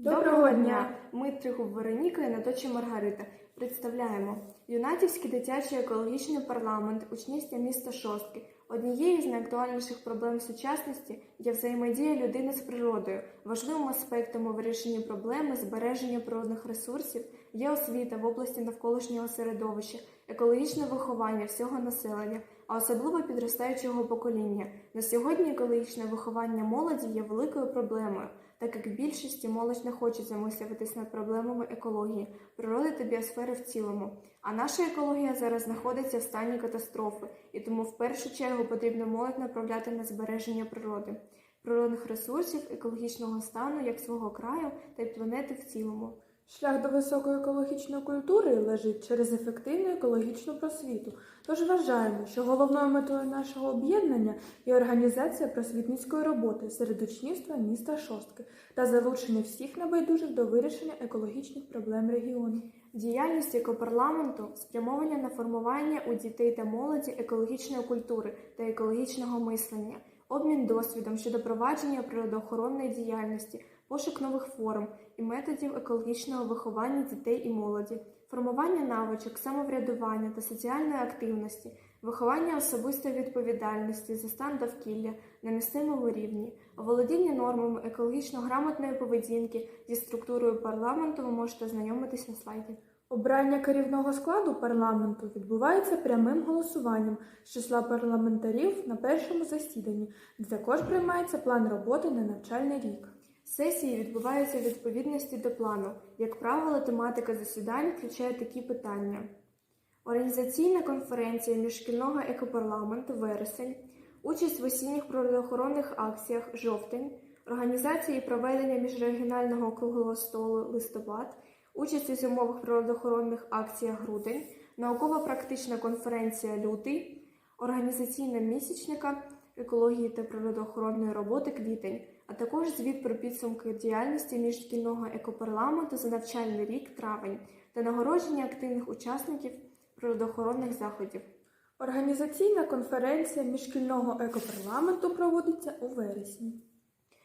Доброго дня! Ми Тригуб Вероніка і Наточі Маргарита. Представляємо Юнатівський дитячий екологічний парламент, учнівське міста Шостки. Однією з найактуальніших проблем сучасності є взаємодія людини з природою. Важливим аспектом у вирішенні проблеми збереження природних ресурсів є освіта в області навколишнього середовища, екологічне виховання всього населення, а особливо підростаючого покоління. На сьогодні екологічне виховання молоді є великою проблемою так як в більшості молодь не хоче замислюватись над проблемами екології, природи та біосфери в цілому. А наша екологія зараз знаходиться в стані катастрофи, і тому в першу чергу потрібно молодь направляти на збереження природи, природних ресурсів, екологічного стану як свого краю та й планети в цілому. Шлях до високої екологічної культури лежить через ефективну екологічну просвіту. Тож вважаємо, що головною метою нашого об'єднання є організація просвітницької роботи серед учнівства міста Шостки та залучення всіх небайдужих до вирішення екологічних проблем регіону. Діяльність екопарламенту спрямована на формування у дітей та молоді екологічної культури та екологічного мислення, обмін досвідом щодо провадження природоохоронної діяльності, пошук нових форм і методів екологічного виховання дітей і молоді, формування навичок, самоврядування та соціальної активності, виховання особистої відповідальності за стан довкілля на місцевому рівні, володіння нормами екологічно грамотної поведінки зі структурою парламенту ви можете ознайомитись на слайді. Обрання керівного складу парламенту відбувається прямим голосуванням з числа парламентарів на першому засіданні, де також приймається план роботи на навчальний рік. Сесії відбуваються у відповідності до плану. Як правило, тематика засідань включає такі питання: організаційна конференція міжшкільного екопарламенту вересень, участь в осінніх природоохоронних акціях жовтень, організація і проведення міжрегіонального круглого столу листопад, участь у зимових природоохоронних акціях грудень, наукова-практична конференція лютий, організаційна місячника екології та природоохоронної роботи квітень, а також звіт про підсумки діяльності міжшкільного екопарламенту за навчальний рік травень та нагородження активних учасників природоохоронних заходів. Організаційна конференція міжшкільного екопарламенту проводиться у вересні.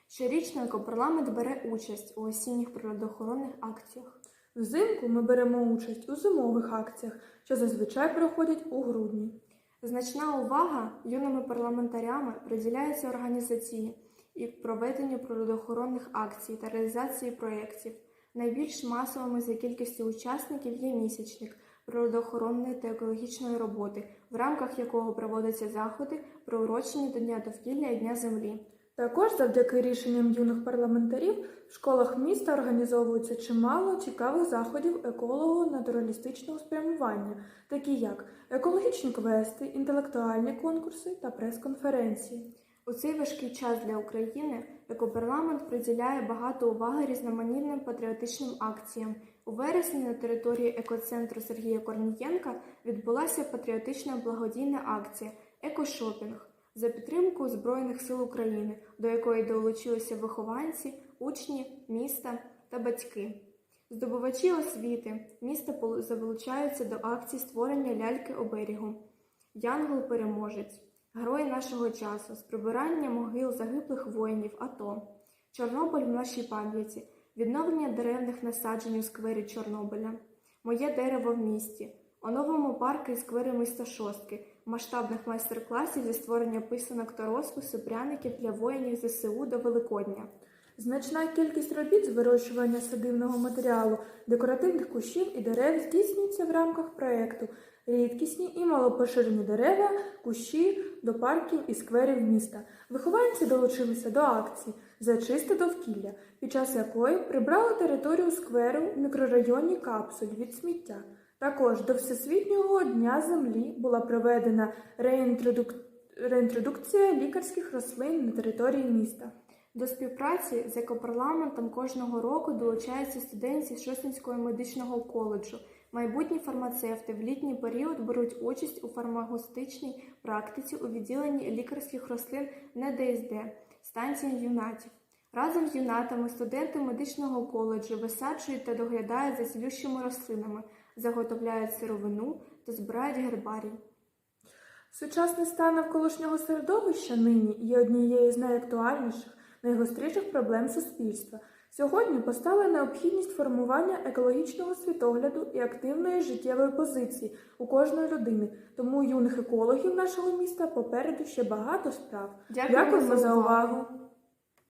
Щорічно екопарламент бере участь у осінніх природоохоронних акціях. Взимку ми беремо участь у зимових акціях, що зазвичай проходять у грудні. Значна увага юними парламентарями приділяється організації і проведенню природоохоронних акцій та реалізації проєктів. Найбільш масовими за кількістю учасників є місячник природоохоронної та екологічної роботи, в рамках якого проводяться заходи, приурочені до Дня довкілля і Дня землі. Також завдяки рішенням юних парламентарів в школах міста організовується чимало цікавих заходів еколого-натуралістичного спрямування, такі як екологічні квести, інтелектуальні конкурси та прес-конференції. У цей важкий час для України екопарламент приділяє багато уваги різноманітним патріотичним акціям. У вересні на території екоцентру Сергія Корнієнка відбулася патріотична благодійна акція Екошопінг за підтримку Збройних сил України, до якої долучилися вихованці, учні, міста та батьки. Здобувачі освіти міста залучаються до акцій створення ляльки оберігу, Янгол-переможець, герої нашого часу з прибирання могил загиблих воїнів АТО, Чорнобиль в нашій пам'яті, відновлення деревних насаджень у сквері Чорнобиля, Моє дерево в місті, оновимо парки і сквери міста Шостки, масштабних майстер-класів зі створення писанок та розпису пряників для воїнів ЗСУ до Великодня. Значна кількість робіт з вирощування садивного матеріалу, декоративних кущів і дерев здійснюється в рамках проєкту Рідкісні і малопоширені дерева, кущі до парків і скверів міста. Вихованці долучилися до акції за чисте довкілля, під час якої прибрали територію скверу в мікрорайоні Капсуль від сміття. Також до Всесвітнього дня землі була проведена реінтродук... реінтродукція лікарських рослин на території міста. До співпраці з екопарламентом кожного року долучаються студенти Шостинського медичного коледжу. Майбутні фармацевти в літній період беруть участь у фармагостичній практиці у відділенні лікарських рослин НДСД станції юнатів. Разом з юнатами студенти медичного коледжу висаджують та доглядають за цілющими рослинами, заготовляють сировину та збирають гербарій. Сучасний стан навколишнього середовища нині є однією з найактуальніших, найгостріших проблем суспільства. Сьогодні постала необхідність формування екологічного світогляду і активної життєвої позиції у кожної людини. Тому юних екологів нашого міста попереду ще багато справ. Дякуємо Дякуємо за увагу.